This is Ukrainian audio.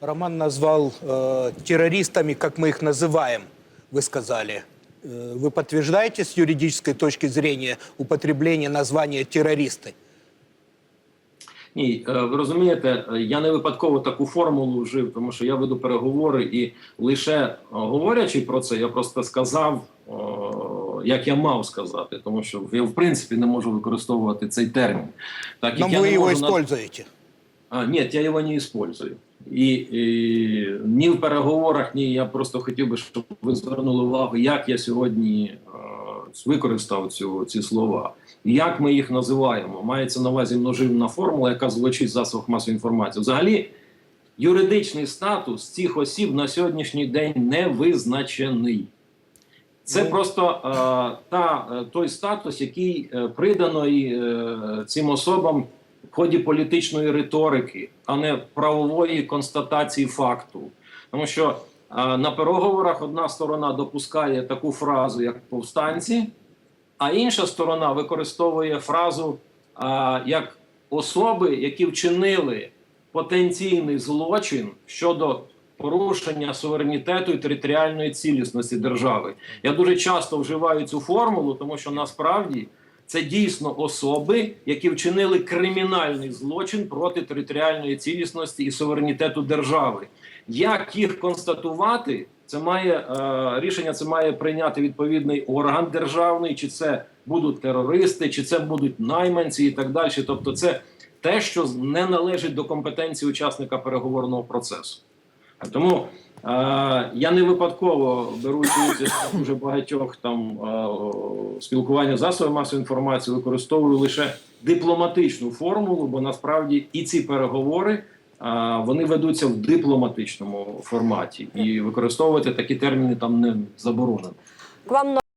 Роман назвал э, террористами, как мы их называем, вы сказали. Э, Вы подтверждаете с юридической точки зрения употребление названия террористы? Ні, е, ви розумієте, е, я не випадково таку формулу вжив, тому що я веду переговори, і лише е, говорячи про це, я просто сказав, о, як я мав сказати, тому що я в принципі не можу використовувати цей термін. Так Но як я вы не его можу наз- используете. А, нет, я его не использую. І, і ні в переговорах, ні я просто хотів би, щоб ви звернули увагу, як я сьогодні е, використав цю, ці слова. Як ми їх називаємо? Мається на увазі множинна формула, яка звучить в засобах масової інформації. Взагалі, юридичний статус цих осіб на сьогоднішній день не визначений. Це Ну. просто е, та, е, той статус, який е, придано і, е, цим особам ході політичної риторики, а не правової констатації факту. Тому що е, на переговорах одна сторона допускає таку фразу, як повстанці, а інша сторона використовує фразу е, як особи, які вчинили потенційний злочин щодо порушення суверенітету і територіальної цілісності держави. Я дуже часто вживаю цю формулу, тому що насправді це дійсно особи, які вчинили кримінальний злочин проти територіальної цілісності і суверенітету держави. Як їх констатувати? Це має е, рішення, це має прийняти відповідний орган державний, чи це будуть терористи, чи це будуть найманці і так далі. Тобто, це те, що не належить до компетенції учасника переговорного процесу. Тому я не випадково беру участь дуже багатьох там спілкування засобів масової інформації, використовую лише дипломатичну формулу, бо насправді і ці переговори вони ведуться в дипломатичному форматі, і використовувати такі терміни там не заборонено.